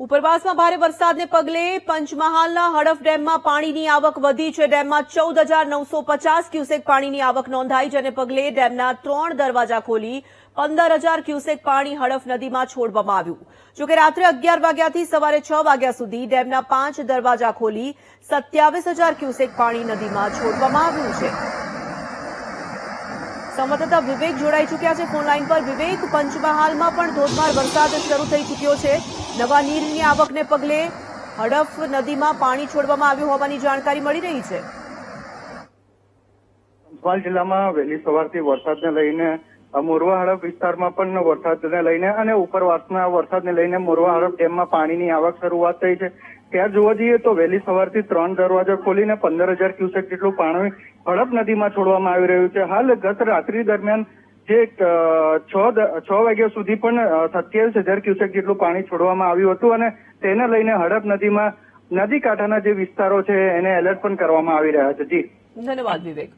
ઉપરવાસમાં ભારે વરસાદને પગલે પંચમહાલના હડફ ડેમમાં પાણીની આવક વધી છે. ડેમમાં ચૌદ હજાર નવસો પચાસ ક્યુસેક પાણીની આવક નોંધાઈ જેને પગલે ડેમના ત્રણ દરવાજા ખોલી પંદર હજાર ક્યુસેક પાણી હડફ નદીમાં છોડવામાં આવ્યું. જોકે રાત્રે અગિયાર વાગ્યાથી સવારે છ વાગ્યા સુધી ડેમના પાંચ દરવાજા ખોલી સત્યાવીસ હજાર ક્યુસેક પાણી નદીમાં છોડવામાં આવ્યું છે. સંવાદદાતા વિવેક જોડાઈ ચૂક્યા છે. ફોનલાઈન પર વિવેક, પંચમહાલમાં પણ ધોધમાર વરસાદ શરૂ થઈ ચૂક્યો છે. નવા નીરની આવકને પગલે હડફ નદીમાં પાણી છોડવામાં આવ્યું હોવાની જાણકારી મળી રહી છે. પંચમહાલ જિલ્લામાં વહેલી સવારથી વરસાદને લઈને મોરવા હડફ વિસ્તારમાં પણ વરસાદને લઈને અને ઉપરવાસના વરસાદને લઈને મોરવા હડફ ડેમમાં પાણીની આવક શરૂઆત થઈ છે. ત્યાં જોવા જઈએ તો વહેલી સવારથી ત્રણ દરવાજા ખોલીને પંદર હજાર ક્યુસેક જેટલું પાણી હડપ નદીમાં છોડવામાં આવી રહ્યું છે. હાલ ગત રાત્રિ દરમિયાન જે છ છ વાગ્યા સુધી પણ સત્યાવીસ હજાર ક્યુસેક જેટલું પાણી છોડવામાં આવ્યું હતું અને તેને લઈને હડપ નદીમાં, નદી કાંઠાના જે વિસ્તારો છે એને એલર્ટ પણ કરવામાં આવી રહ્યા છે. જી. ધન્યવાદ, વિવેક.